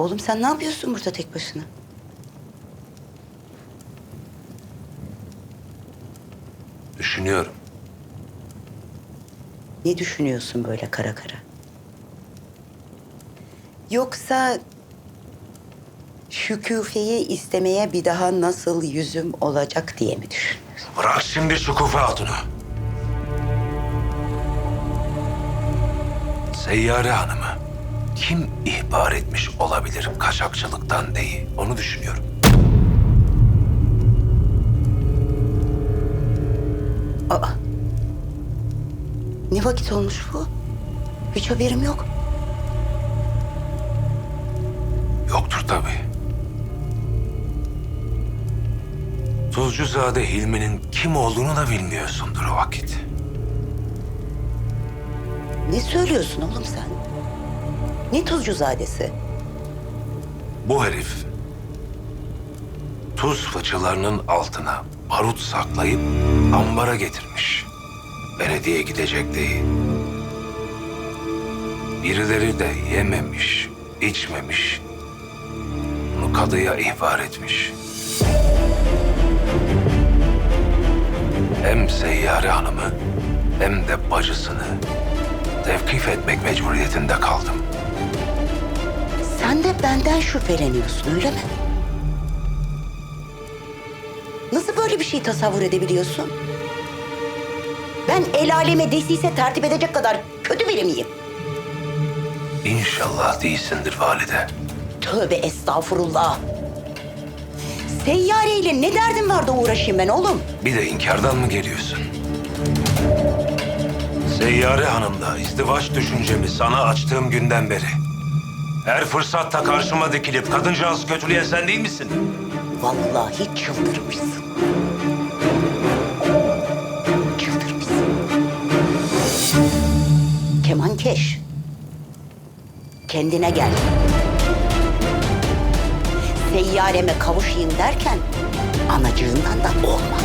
Oğlum sen ne yapıyorsun burada tek başına? Düşünüyorum. Ne düşünüyorsun böyle kara kara? Yoksa Şükufe'yi istemeye bir daha nasıl yüzüm olacak diye mi düşünüyorsun? Bırak şimdi şu Kufe Hatun'u. Seyyare Hanım'ı kim ihbar etmiş olabilir kaçakçılıktan değil. Onu düşünüyorum. Aa. Ne vakit olmuş bu? Hiç haberim yok. Yoktur tabii. Tuzcuzade Hilmi'nin kim olduğunu da bilmiyorsundur o vakit. Ne söylüyorsun oğlum sen? Ne tuzcuzadesi? Bu herif tuz fıçılarının altına barut saklayıp ambara getirmiş. Belediye gidecek değil. Birileri de yememiş, içmemiş. Bunu kadıya ihbar etmiş. Hem Seyyare Hanım'ı hem de bacısını tevkif etmek mecburiyetinde kaldım. Sen de benden şüpheleniyorsun öyle mi? Nasıl böyle bir şey tasavvur edebiliyorsun? Ben el aleme desise tertip edecek kadar kötü biri miyim? İnşallah değilsindir valide. Tövbe estağfurullah. Seyyareyle ne derdin var da uğraşayım ben oğlum? Bir de inkardan mı geliyorsun? Seyyare Hanım'la izdivaç düşüncemi sana açtığım günden beri. Her fırsatta karşıma dikilip kadıncağız kötüleyen sen değil misin? Vallahi çıldırmışsın. Çıldırmışsın. Kemankeş. Kendine gel. Seyyareme kavuşayım derken anacığından da olma.